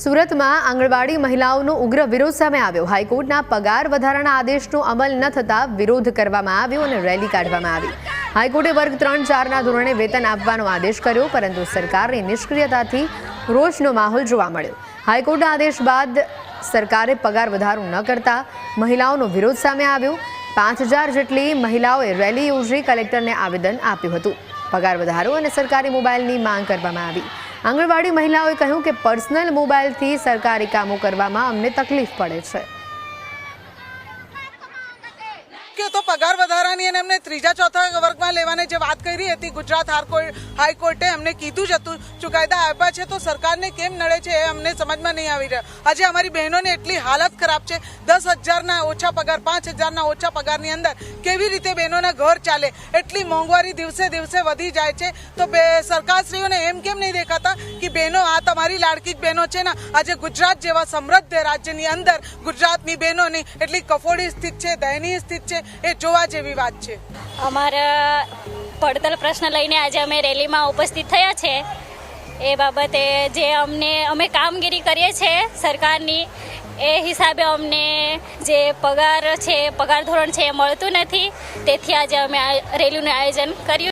સુરતમાં આંગણવાડી મહિલાઓનો ઉગ્ર વિરોધ સામે આવ્યો. હાઈકોર્ટના પગાર વધારાના આદેશનો અમલ ન થતા વિરોધ કરવામાં આવ્યો અને રેલી કાઢવામાં આવી. હાઈકોર્ટે વર્ગ ત્રણ ચારના ધોરણે વેતન આપવાનો આદેશ કર્યો, પરંતુ સરકારની નિષ્ક્રિયતાથી રોષનો માહોલ જોવા મળ્યો. હાઈકોર્ટના આદેશ બાદ સરકારે પગાર વધારો ન કરતા મહિલાઓનો વિરોધ સામે આવ્યો. પાંચ હજાર જેટલી મહિલાઓએ રેલી યોજી કલેક્ટરને આવેદન આપ્યું હતું. પગાર વધારો અને સરકારી મોબાઈલની માંગ કરવામાં આવી. આંગણવાડી મહિલાઓએ કહ્યું કે પર્સનલ મોબાઈલથી સરકારી કામો કરવામાં અમને તકલીફ પડે છે. કે તો પગાર વધારાની અને એમને ત્રીજા ચોથા વર્ગમાં લેવાની જે વાત કરી હતી ગુજરાત હાઈકોર્ટે અમને કીધું જ હતું ચુકાદા આપ્યા છે તો સરકારને કેમ નડે છે એ અમને સમજમાં નહીં આવી રહ્યો. આજે અમારી બહેનોની એટલી હાલત ખરાબ છે, દસ હજારના ઓછા પગાર, પાંચ હજારના ઓછા પગારની અંદર કેવી રીતે બહેનોના ઘર ચાલે? એટલી મોંઘવારી દિવસે દિવસે વધી જાય છે. તો બે સરકારશ્રીઓને એમ કેમ નહીં દેખાતા કે બહેનો આ તમારી લાડકી જ બહેનો છે ને? આજે ગુજરાત જેવા સમૃદ્ધ રાજ્યની અંદર ગુજરાતની બહેનોની એટલી કફોડી સ્થિત છે, દયનીય સ્થિત છે એ જોવા જેવી વાત છે. અમારા પડતર પ્રશ્ન લઈને આજે અમે રેલીમાં ઉપસ્થિત થયા છે. એ બાબતે જે અમને, અમે કામગીરી કરીએ છીએ સરકારની, એ હિસાબે અમને જે પગાર છે, પગાર ધોરણ છે એ મળતું નથી. તેથી આજે અમે રેલીનું આયોજન કર્યું